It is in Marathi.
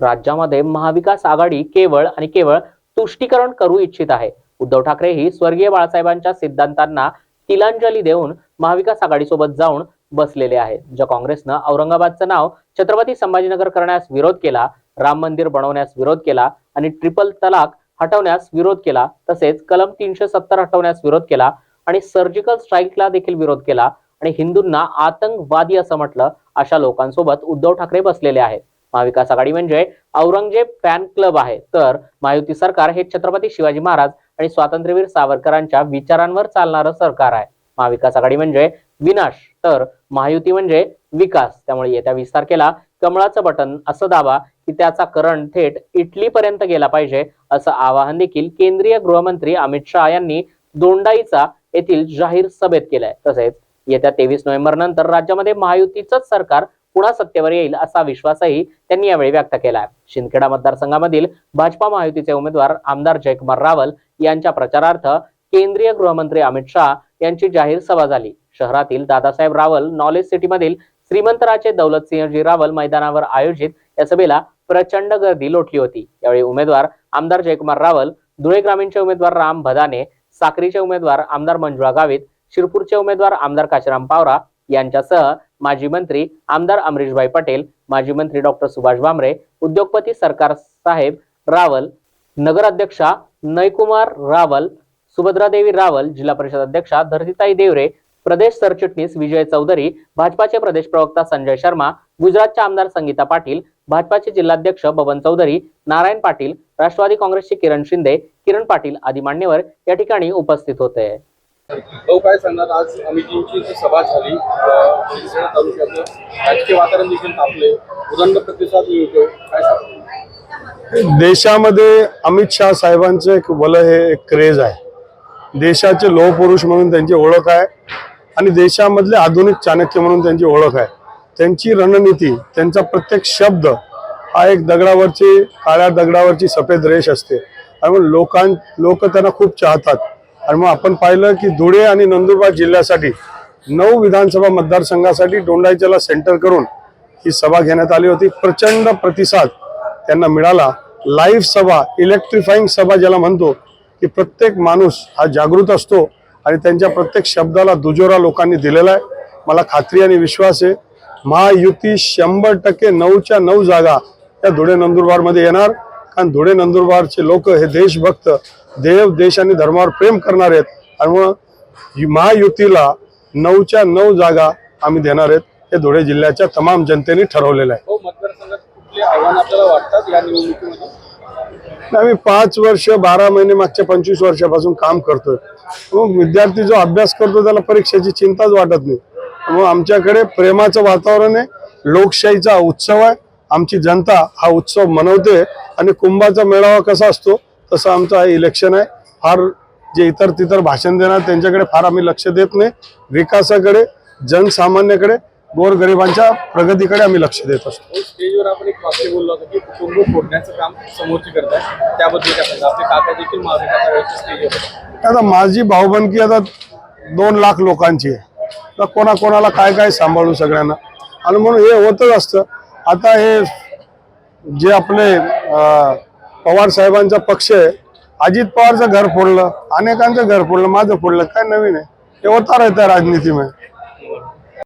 राज्यामध्ये महाविकास आघाडी केवळ आणि केवळ तुष्टीकरण करू इच्छित आहे. उद्धव ठाकरे ही स्वर्गीय बाळासाहेबांच्या सिद्धांतांना तिलांजली देऊन महाविकास आघाडीसोबत जाऊन बसलेले आहेत. ज्या काँग्रेसनं औरंगाबादचं नाव छत्रपती संभाजीनगर करण्यास विरोध केला राम मंदिर बनवण्यास विरोध केला आणि ट्रिपल तलाक हटवण्यास विरोध केला तसेच कलम तीनशे सत्तर हटवण्यास विरोध केला आणि सर्जिकल स्ट्राईकला देखील विरोध केला आणि हिंदूंना आतंकवादी असं म्हटलं अशा लोकांसोबत उद्धव ठाकरे बसलेले आहेत. महाविकास आघाडी म्हणजे औरंगजेब फॅन क्लब आहे. तर महायुती सरकार हे छत्रपती शिवाजी महाराज आणि स्वातंत्र्यवीर सावरकरांच्या विचारांवर चालणारं सरकार आहे. महाविकास आघाडी म्हणजे विनाश तर महायुती म्हणजे विकास. त्यामुळे येत्या वीस तारखेला कमळाचं बटन असं दाबा की त्याचा करंट थेट इटलीपर्यंत गेला पाहिजे असं आवाहन देखील केंद्रीय गृहमंत्री अमित शहा यांनी दोंडाईचा येथील जाहीर सभेत केलाय. तसेच येत्या तेवीस नोव्हेंबर नंतर राज्यामध्ये महायुतीचंच सरकार पुन्हा सत्तेवर येईल असा विश्वासही त्यांनी यावेळी व्यक्त केला आहे शिंदखेडा मतदारसंघामधील भाजपा महायुतीचे उमेदवार आमदार जयकुमार रावल यांच्या प्रचारार्थ केंद्रीय गृहमंत्री अमित शहा यांची जाहीर सभा झाली. शहरातील दादासाहेब रावल नॉलेज सिटीमधील श्रीमंतराजे दौलतसिंहजी रावल मैदानावर आयोजित या सभेला प्रचंड गर्दी लोटली होती. यावेळी उमेदवार आमदार जयकुमार रावल धुळे ग्रामीणचे उमेदवार राम भदाने साक्रीचे उमेदवार आमदार मंजुळा गावित शिरपूरचे उमेदवार आमदार काशीराम पावरा यांच्यासह माजी मंत्री आमदार अमरीशभाई पटेल माजी मंत्री डॉक्टर सुभाष भामरे उद्योगपती सरकार साहेब रावल नगराध्यक्षा नयकुमार रावल सुभद्रादेवी रावल जिल्हा परिषद अध्यक्षा धरतीताई देवरे प्रदेश सरचिटणीस विजय चौधरी भाजपाचे प्रदेश प्रवक्ता संजय शर्मा गुजरातच्या आमदार संगीता पाटील भाजपाचे जिल्हाध्यक्ष बबन चौधरी नारायण पाटील राष्ट्रवादी काँग्रेसचे किरण शिंदे किरण पाटील आदी मान्यवर या ठिकाणी उपस्थित होते. भाऊ काय सांगणार? आज अमितजींची जी सभा झाली शिवसेना तालुक्याचं राजकीय वातावरण देखील तापले उदंड प्रतिसाद मिळतो काय देशामध्ये अमित शहा साहेबांचं एक वलय हे एक क्रेज आहे. देशाचे लोहपुरुष म्हणून त्यांची ओळख आहे आणि देशामधले आधुनिक चाणक्य म्हणून त्यांची ओळख आहे. त्यांची रणनीती त्यांचा प्रत्येक शब्द हा एक दगडावरची काळ्या दगडावरची सफेद रेष असते. आणि लोकां लोक त्यांना खूप चाहतात. आणि मग आपण पाहिलं की धुळे आणि नंदुरबार जिल्ह्यासाठी नऊ विधानसभा मतदारसंघासाठी डोंडाईच्याला सेंटर करून ही सभा घेण्यात आली होती. प्रचंड प्रतिसाद त्यांना मिळाला. लाईव्ह सभा इलेक्ट्रिफाईंग सभा ज्याला म्हणतो की प्रत्येक माणूस हा जागृत असतो आणि त्यांच्या प्रत्येक शब्दाला दुजोरा लोकांनी दिलेला आहे. मला खात्री आणि विश्वास आहे महायुती शंभर टक्के नऊच्या नऊ जागा या धुळे नंदुरबारमध्ये येणार. कारण धुळे नंदुरबारचे लोक हे देशभक्त देव देश आणि धर्मावर प्रेम करणार आहेत. आणि मग ही महायुतीला नऊच्या नऊ जागा आम्ही देणार आहेत. हे धुळे जिल्ह्याच्या तमाम जनतेने ठरवलेलं आहे. निवडणुकीमध्ये? आम्ही पाच वर्ष बारा महिने मागच्या पंचवीस वर्षापासून काम करतोय. मग विद्यार्थी जो अभ्यास करतो त्याला परीक्षेची चिंताच वाटत नाही. मग आमच्याकडे प्रेमाचं वातावरण आहे लोकशाहीचा उत्सव आहे आमची जनता हा उत्सव मनवते आणि कुंभाचा मेळावा कसा असतो तसं आमचं हे इलेक्शन आहे. फार जे इतर तितर भाषण देणार त्यांच्याकडे फार आम्ही लक्ष देत नाही. विकासाकडे जनसामान्याकडे गोरगरिबांच्या प्रगतीकडे आम्ही लक्ष देत असतो. भाऊ, स्टेजवर आपण एक वाक्य बोललो होतो की कुटुंब फोडण्याचं काम समोरचे करतात त्याबद्दल आपले काका देखील स्टेजवर. आता माझी भाऊबंदकी आता दोन लाख लोकांची आहे. तर कोणाकोणाला काय काय सांभाळू सगळ्यांना? आणि म्हणून हे होतच असतं. आता हे जे आपले पवार साहेबांचा पक्ष आहे अजित पवारचं घर फोडलं अनेकांचं घर फोडलं माझं फोडलं काय नवीन आहे? हे होता रहता है